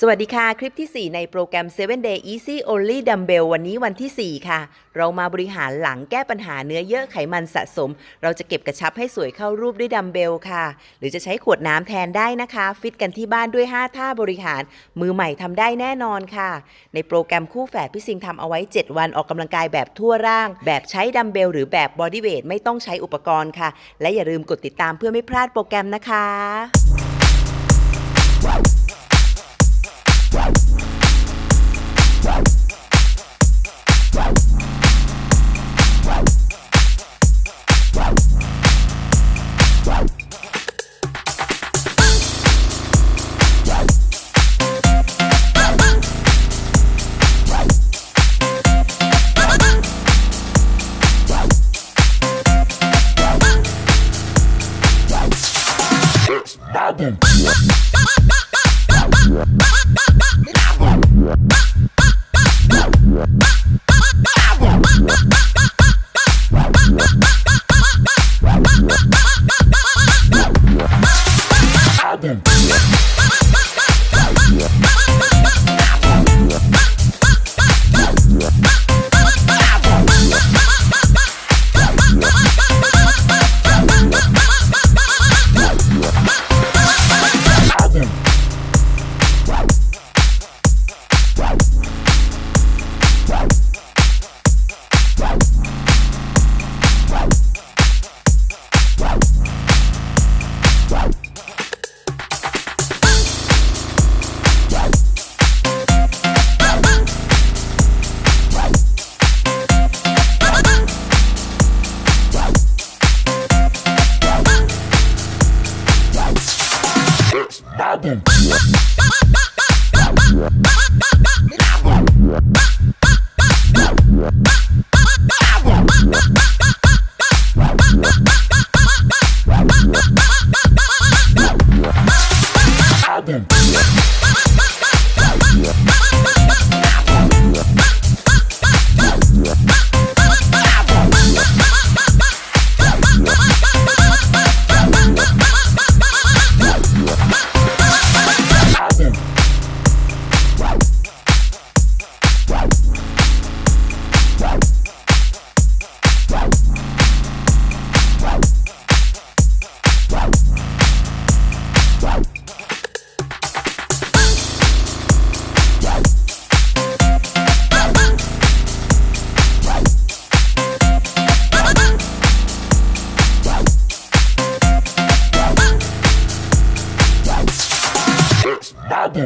สวัสดีค่ะ คลิปที่ 4 ในโปรแกรม 7 Day Easy Only Dumbbell วันนี้วันที่ 4 ค่ะ เรามาบริหารหลังแก้ปัญหาเนื้อเยอะไขมันสะสม เราจะเก็บกระชับให้สวยเข้ารูปด้วยดัมเบลค่ะ หรือจะใช้ขวดน้ำแทนได้นะคะ ฟิตกันที่บ้านด้วย 5 ท่าบริหาร มือใหม่ทำได้แน่นอนค่ะ ในโปรแกรมคู่แฝดพี่ซิงทำเอาไว้ 7 วันออกกำลังกายแบบทั่วร่าง แบบใช้ดัมเบลหรือแบบบอดี้เวทไม่ต้องใช้อุปกรณ์ค่ะ และอย่าลืมกดติดตามเพื่อไม่พลาดโปรแกรมนะคะ Boom. Let's bubble. Babu.